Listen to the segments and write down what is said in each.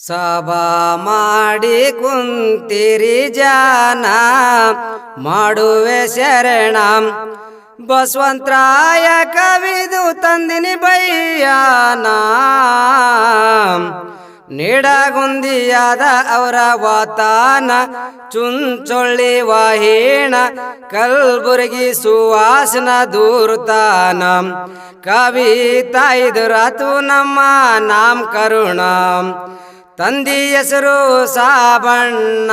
ಸಭಾ ಮಾಡಿ ಕುಂತಿರಿ ಜಾನ, ಮಾಡುವೆ ಶರಣ. ಬಸವಂತರಾಯ ಕವಿದು ತಂದಿನಿ ಬೈಯಾನ. ನೀಡಗುಂದಿಯಾದ ಅವರ ವಾತಾನ, ಚುಂಚೊಳ್ಳಿ ವಾಹೀಣ, ಕಲ್ಬುರ್ಗಿ ಸುವಾಸನ ದೂರ್ತಾನ. ಕವಿತಾ ಇದು ರಾತು ನಮ್ಮ ನಾಮ ಕರುಣ ತಂದಿ ಹೆಸರು ಸಾಬಣ್ಣ.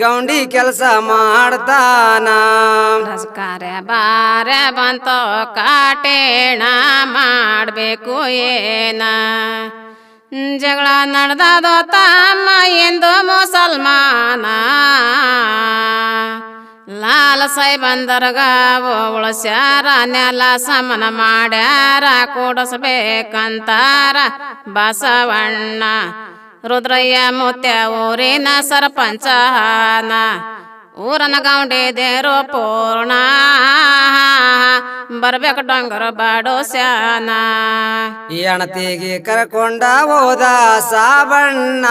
ಗೌಂಡಿ ಕೆಲಸ ಮಾಡ್ತಾನ. ನಮಸ್ಕಾರ, ಬಾರ ಬಂತೋ ಕಾಟೇಣ, ಮಾಡಬೇಕು ಏನ? ಜಗಳ ನಡೆದದೋ ತಮ್ಮ ಎಂದು ಮುಸಲ್ಮಾನ. ಲಾಲ ಸಾಯಿ ಬಂದರ್ಗ ಉಳಸ್ಯಾರ ನೆಲ ಸಮನ ಮಾಡ್ಯಾರ, ಕೂಡಸ್ಬೇಕಂತಾರ. ಬಸವಣ್ಣ ರುದ್ರಯ್ಯ ಮುತ್ಯ ಊರಿನ ಸರ್ಪಂಚನ ಊರನ ಗೌಂಡಿದೇರು ಪೂರ್ಣ ಬರ್ಬೇಕು ಡೊಂಗರ ಬಾಡೋ ಸ್ಯಾನ. ಎಣತಿಗೆ ಕರ್ಕೊಂಡ ಹೋದ ಸಾಬಣ್ಣ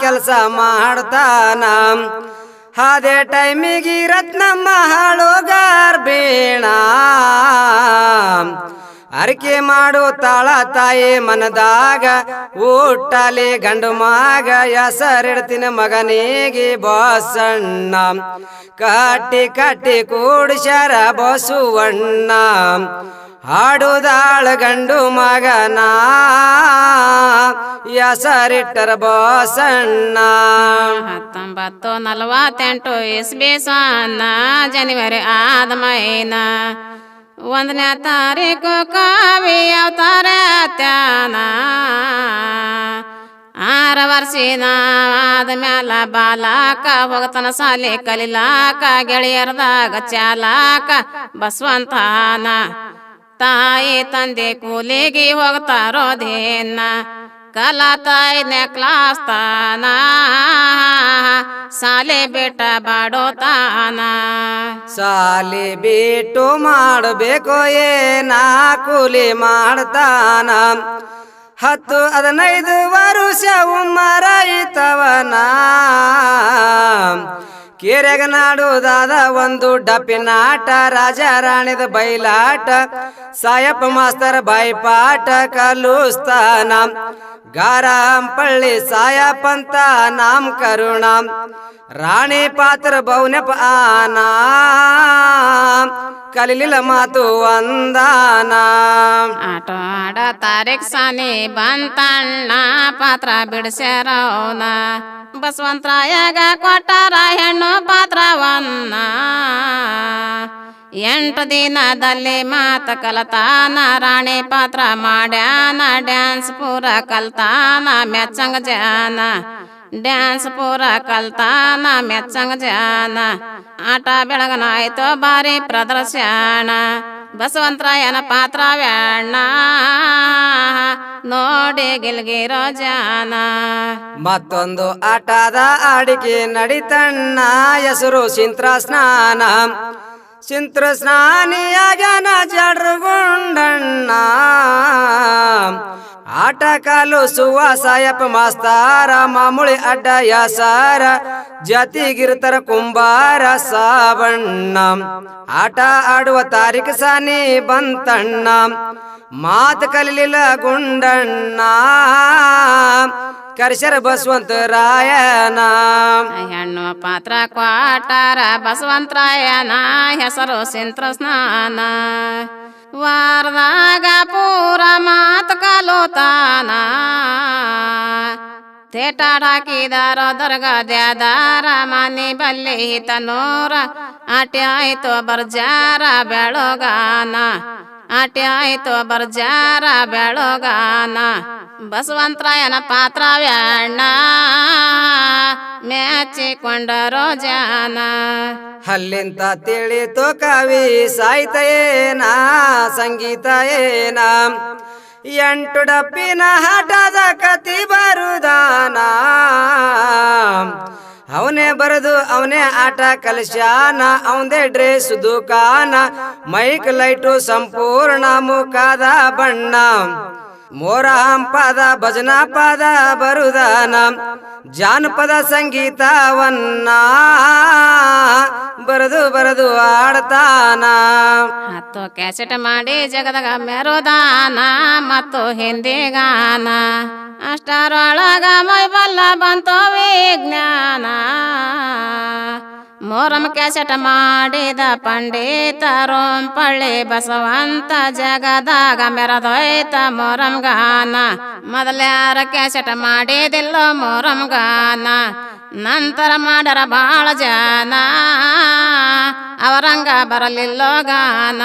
ಕೆಲಸ ಮಾಡ್ತಾನ. ಅದೇ ಟೈಮಿಗೆ ರತ್ನಮ್ಮ ಹಾಳು ಬೇಣ ಅರಿಕೆ ಮಾಡು ತಾಳ ತಾಯಿ ಮನದಾಗ, ಊಟಲಿ ಗಂಡು ಮಾಗ ಹೆಸರಿಡ್ತೀನಿ ಮಗನಿಗೆ ಬಸಣ್ಣ. ಕಟ್ಟಿ ಕಟ್ಟಿ ಕೂಡಿಸ್ಯಾರ ಬಸುವಣ್ಣ. ಹಾಡುದಾಳ ಗಂಡು ಮಗನ ಹೆಸರಿಟ್ಟರ ಬಸಣ್ಣ. ಹತ್ತೊಂಬತ್ತು ನಲವತ್ತೆಂಟು ಇಸ್ಬಿ ಸೊನ್ನ ಜನವರಿ ಆದ ಮೈನ. ಒಂದನೇ ತಾರೀಕು ಕವಿ ಅವತಾರ ತ್ಯಾನ ಆರ ವರ್ಷಿನ ಆದ್ಮ್ಯಾಲ ಬಾಲಾಕ, ಹೋಗತನ ಸಾಲಿ ಕಲಿಲಾಕ, ಗೆಳೆಯರ್ದಾಗ ಚಾಲಾಕ, ಬಸವಂತಾನ ತಾಯಿ ತಂದೆ ಕೂಲಿಗೆ ಹೋಗ್ತಾರೋ ದೇನ ಕಲಾ ತಾಯಿನ ಕ್ಲಾಸ್ ತಾನ ಸಾಲೆ ಬೇಟ ಬಾಡೋತಾನ? ಸಾಲಿ ಬಿಟ್ಟು ಮಾಡಬೇಕು ಏನ? ಕೂಲಿ ಮಾಡ್ತಾನ. ಹತ್ತು ಹದಿನೈದು ವರುಷ ಉಮ್ಮರೈತವನ ಕೆರೆಗ ನಾಡುದಾದ ಒಂದು ಡಪ್ಪಿನಾಟ ರಾಜ ರಾಣಿದ ಬೈಲಾಟ, ಸಾಯಪ್ಪ ಮಾಸ್ತರ್ ಬಾಯ್ಪಾಟ ಕಲುಸ್ತಾನ ಗಾರಂಪಳ್ಳಿ ಸಾಯಪ್ಪಂತ ನಾಮ್ ಕರುಣ. ರಾಣಿ ಪಾತ್ರ ಬೌನಪ ಆನ. ಕಲಿಲಿಲ್ಲ ಮಾತು ಒಂದಾನ ಆಟ ಆಡ ತಾರೀಕ್ ಸಾನಿ ಬಂತಣ್ಣ, ಪಾತ್ರ ಬಿಡಿಸ್ಯಾರವನ. ಬಸವಂತರಾಯಗ ಕೊಟ್ಟಾರ ಹೆಣ್ಣು ಪಾತ್ರವನ್ನ. ಎಂಟು ದಿನದಲ್ಲಿ ಮಾತ ಕಲತಾನ, ರಾಣಿ ಪಾತ್ರ ಮಾಡ್ಯಾನ, ಡ್ಯಾನ್ಸ್ ಪೂರ ಕಲ್ತಾನ, ಮೆಚ್ಚಂಗ ಜಾನ ಡ್ಯಾನ್ಸ್ ಪೂರ ಕಲ್ತಾನ, ಮೆಚ್ಚಂಗ ಜಾನ ಆಟ ಬೆಳಗನಾಯ್ತು ಬಾರಿ ಪ್ರದರ್ಶನ. ಬಸವಂತರಾಯನ ಪಾತ್ರ ವ್ಯಾಣ ನೋಡಿ ಗಿಲ್ಗಿರೋ ಜಾನ. ಮತ್ತೊಂದು ಆಟದ ಆಡಿಕೆ ನಡಿತಣ್ಣ, ಹೆಸರು ಸಿಂತ್ರ ಸ್ನಾನ. ಸಿಂತ್ರ ಸ್ನಾನಿಯಾಗನ ಜಡ್ರುಗುಂಡಣ್ಣ ಆಟ ಕಾಲು ಸುವ ಸಾಯಪ್ಪ ಮಾಸ್ತಾರ, ಮಾಮೂಳಿ ಅಡ್ಡ ಯಾಸಾರ, ಜಾತಿಗಿರ್ತರ ಕುಂಬಾರ ಸಾಬಣ್ಣ ಆಟ ಆಡುವ ತಾರೀಕು ಸಾನಿ ಬಂತಣ್ಣ, ಮಾತು ಕಲಿಲಿಲ್ಲ ಗುಂಡಣ್ಣ. ಕರ್ಶರ ಬಸವಂತ ರಾಯನ. ಹೆಣ್ಣು ಪಾತ್ರ ಕ್ವಾಟಾರ ಬಸವಂತರಾಯನ, ಹೆಸರು ಸಿಂತ್ರ ಸ್ನಾನ ವಾರದಾಗ ಪೂರ ಮಾತು ಕಲೋತಾನ. ತೇಟಾಡ ಹಾಕಿದಾರ ದರ್ಗದ್ಯಾದಾರ ಮನಿ ಬಲ್ಲಿ ಹಿತನೂರ ಆಟಿ ಆಯ್ತು ಬರ್ಜಾರ ಬೆಳಗಾನ. ಆಟಿ ಆಯ್ತು ಬರ್ಜಾರ ಬೆಳಗಾನ. ಬಸವಂತರಾಯನ ಪಾತ್ರ ವ್ಯಾಣ ಮೆಚ್ಚಿಕೊಂಡರೋ ರೋಜಾನ. ಅಲ್ಲಿಂತ ತಿಳಿತು ಕವಿ ಸಾಹಿತ್ಯ ಏನ ಸಂಗೀತ ಏನ ಎಂಟು ಡಪ್ಪಿನ ಹಠದ ಕತಿ ಬರುದಾನ. ಅವನೇ ಬರೆದು, ಅವನೇ ಆಟ ಕಲಶಾನ ಅವಂದೇ ಡ್ರೆಸ್, ದುಕಾನ, ಮೈಕ್ ಲೈಟು, ಸಂಪೂರ್ಣ ಮುಖದ ಬಣ್ಣ. ಮೋರ ಪದ, ಭಜನಾ ಪದ ಬರುದಾನ. ಜಾನಪದ ಸಂಗೀತವನ್ನ ಬರೆದು ಬರೆದು ಆಡ್ತಾನ ಮತ್ತು ಕ್ಯಾಸೆಟ್ ಮಾಡಿ ಜಗದಾಗ ಮೆರುದಾನ, ಮತ್ತು ಹಿಂದಿ ಗಾನ. ಅಷ್ಟರೊಳಗ ಮೈಬಲ್ಲ ಬಂತು ವಿಜ್ಞಾನ. ಮೊರಂ ಕ್ಯಾಸೆಟ್ ಮಾಡಿದ ಪಂಡಿತರು ಪಳ್ಳಿ ಬಸವಂತ ಜಗದಾಗ ಮೆರದೊಯ್ತ ಮೋರಂ ಗಾನ. ಮೊದಲ್ಯಾರ ಕ್ಯಾಸೆಟ್ ಮಾಡಿದಿಲ್ಲ ಮೋರಂ ಗಾನ. ನಂತರ ಮಾಡರ ಬಾಳ ಜನ. ಅವರಂಗ ಬರಲಿಲ್ಲೋ ಗಾನ.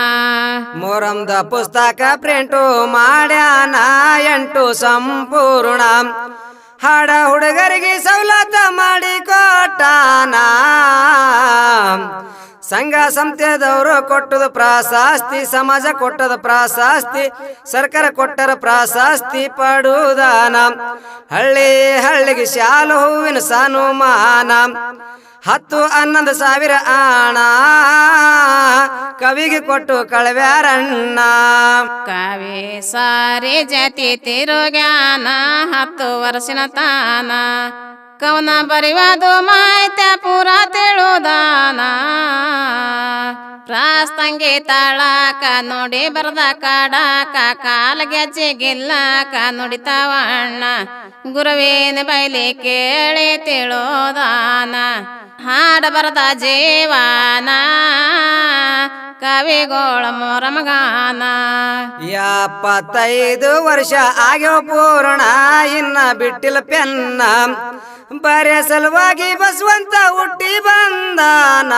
ಮೋರಂದ ಪುಸ್ತಕ ಪ್ರಿಂಟು ಮಾಡ್ಯಾನ, ಎಂಟು ಸಂಪೂರ್ಣ. ಹಾಡ ಹುಡುಗರಿಗೆ ಸವಲತ್ತ ಮಾಡಿ ಕೊಟ್ಟಾನ. ಸಂಘ ಸಂಸ್ಥೆದವರು ಕೊಟ್ಟದ ಪ್ರಾಶಸ್ತಿ, ಸಮಾಜ ಕೊಟ್ಟದ ಪ್ರಾಶಸ್ತಿ, ಸರ್ಕಾರ ಕೊಟ್ಟರ ಪ್ರಾಶಸ್ತಿ ಪಡುದಾನ. ಹಳ್ಳಿ ಹಳ್ಳಿಗೆ ಶಾಲು ಹೂವಿನ ಸನುಮಾನ, ಹತ್ತು ಹನ್ನೊಂದು ಸಾವಿರ ಆಣ. ಕವಿಗೆ ಕೊಟ್ಟು ಕಳವ್ಯಾರಣ್ಣ. ಕವಿ ಸಾರಿ ಜಾತಿ ತಿರುಗ್ಯಾನ, ಹತ್ತು ವರ್ಷನ ತಾನ. ಕವನ ಬರಿವಾದು ಮಾಹಿತಿ ಪೂರ ತಿಳುದಾನ. ಪ್ರಾಸ್ತಂಗಿ ತಾಳಾಕ, ನೋಡಿ ಬರದ ಕಾಡಾಕ, ಕಾಲ ಗೆಜ್ಜೆ ಗಿಲ್ಲಾಕ ನುಡಿತಾವಣ್ಣ ಗುರುವಿನ ಬೈಲಿ ಕೇಳಿ ತಿಳೋದಾನ. ಹಾಡ ಬರದ ಜೀವಾನ. ಕವಿಗೋಳ ಮೊರಮಗಾನ. ಎಪ್ಪತ್ತೈದು ವರ್ಷ ಆಗ್ಯೋ ಪೂರ್ಣ ಇನ್ನ ಬಿಟ್ಟಿಲ್ಲ ಪೆನ್ನ. ಬರೆ ಸಲುವಾಗಿ ಬಸವಂತ ಹುಟ್ಟಿ ಬಂದಾನ.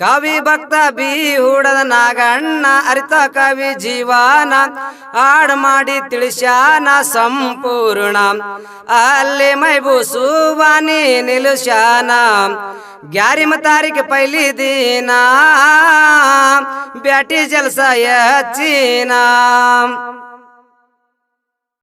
ಕವಿ ಭಕ್ತ ಬಿ ಹುಡದ ನಾಗಣ್ಣ, ಅರಿತ ಕವಿ ಜೀವಾನ, ಹಾಡ್ ಮಾಡಿ ತಿಳಿಸ್ಯಾನ ಸಂಪೂರ್ಣ. ಅಲ್ಲಿ ಮೈಬೂಸುವಾನಿ ನಿಲುಶ್ಯಾನ ಗ್ಯಾರಿಮ ತಾರೀಖ ಪೈಲಿ ದಿನ, ಬ್ಯಾಟಿ ಜಲ್ಸ ಯಚ್ಚಿನ